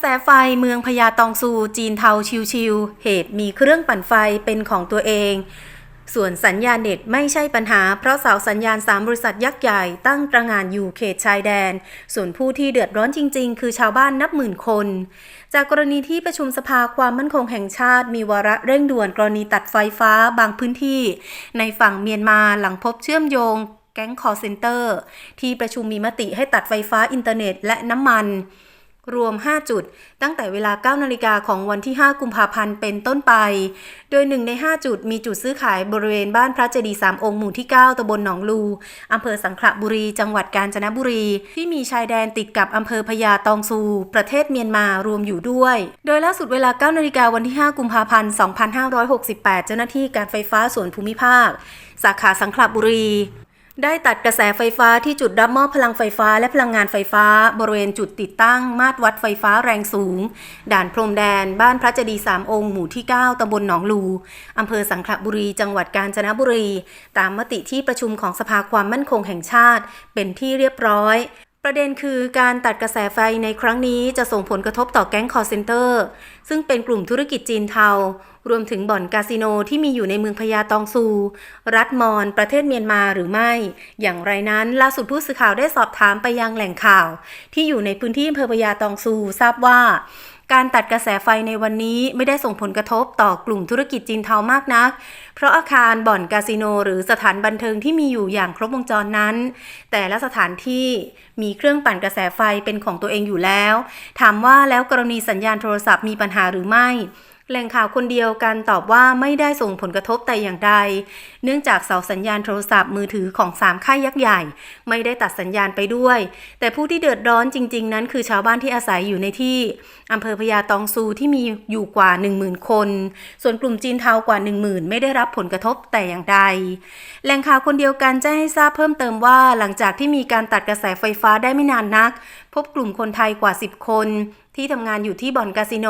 แสไฟเมืองพญาตองซูจีนเทาชิวๆเหตุมีเครื่องปั่นไฟเป็นของตัวเอง ส่วนสัญญาณเน็ตไม่ใช่ปัญหา เพราะเสาสัญญาณ 3 บริษัทยักษ์ใหญ่ตั้งตระงานอยู่เขตชายแดน ส่วนผู้ที่เดือดร้อนจริง ๆ คือชาวบ้านนับหมื่นคน จากกรณีที่ประชุมสภาความมั่นคงแห่งชาติ มีวาระเร่งด่วนกรณีตัดไฟฟ้าบางพื้นที่ ในฝั่งเมียนมาหลังพบเชื่อมโยงแก๊งคอร์เซนเตอร์ ที่ประชุมมีมติให้ตัดไฟฟ้าอินเทอร์เน็ตและน้ำมัน รวม 5 จุด ตั้งแต่เวลา 9 นาฬิกาของวันที่ 5 กุมภาพันธ์ เป็นต้นไป โดยหนึ่งใน 5 จุด มีจุดซื้อขายบริเวณบ้านพระเจดีย์สามองค์หมู่ที่ 9ตำบลหนองลู อำเภอสังขละบุรี จังหวัดกาญจนบุรี ที่มีชายแดนติดกับอำเภอพญาตองซู ประเทศเมียนมารวมอยู่ด้วย โดยล่าสุดเวลา 9 นาฬิกาวันที่ 5 กุมภาพันธ์ 2568 เจ้าหน้าที่การไฟฟ้าส่วนภูมิภาค สาขาสังขละบุรี ได้ตัดกระแสไฟฟ้าที่จุดรับมอบพลังไฟฟ้าและพลังงานไฟฟ้า บริเวณจุดติดตั้ง มาตรวัดไฟฟ้าแรงสูง ด่านพรมแดน บ้านพระเจดีย์สามองค์หมู่ที่ 9ตำบลหนองลูอำเภอสังขละบุรี จังหวัดกาญจนบุรี ตามมติที่ประชุมของสภาความมั่นคงแห่งชาติ เป็นที่เรียบร้อย ประเด็นคือการตัดกระแสไฟในครั้งนี้จะส่งผลกระทบต่อแก๊งคอร์เซนเตอร์ ซึ่งเป็นกลุ่มธุรกิจจีนเทา รวมถึงบ่อนคาสิโนที่มีอยู่ในเมืองพญาตองซู รัฐมอน ประเทศเมียนมาหรือไม่ อย่างไรนั้น ล่าสุดผู้สื่อข่าวได้สอบถามไปยังแหล่งข่าว ที่อยู่ในพื้นที่อำเภอพญาตองซูทราบว่า การตัดกระแสไฟในวันนี้ไม่ได้ส่งผลกระทบต่อกลุ่มธุรกิจจีนเทามากนัก เพราะอาคารบ่อนคาสิโน หรือสถานบันเทิงที่มีอยู่อย่างครบวงจรนั้น แต่ละสถานที่มีเครื่องปั่นกระแสไฟเป็นของตัวเองอยู่แล้ว ถามว่าแล้วกรณีสัญญาณโทรศัพท์มีปัญหาหรือไม่ แหล่งข่าวคนเดียวกันตอบว่าไม่ได้ส่งผลกระทบแต่อย่างใด เนื่องจากเสาสัญญาณโทรศัพท์มือถือของสามค่ายยักษ์ใหญ่ ไม่ได้ตัดสัญญาณไปด้วย แต่ผู้ที่เดือดร้อนจริง ๆ นั้นคือชาวบ้านที่อาศัยอยู่ในที่อำเภอพญาตองซูที่มีอยู่กว่า 10,000 คน ส่วนกลุ่มจีนเทากว่า 10,000 ไม่ได้รับผลกระทบแต่อย่างใด แหล่งข่าวคนเดียวกันแจ้งให้ทราบเพิ่มเติมว่าหลังจากที่มีการตัดกระแสไฟฟ้าได้ไม่นานนัก พบกลุ่มคนไทยกว่า 10 คน ที่ทำงานอยู่ที่บ่อนคาสิโน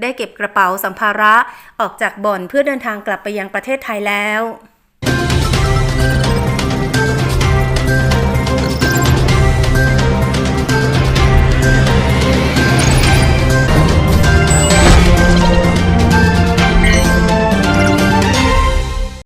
ได้เก็บกระเป๋าสัมภาระออกจากบ่อนเพื่อเดินทางกลับไปยังประเทศไทยแล้ว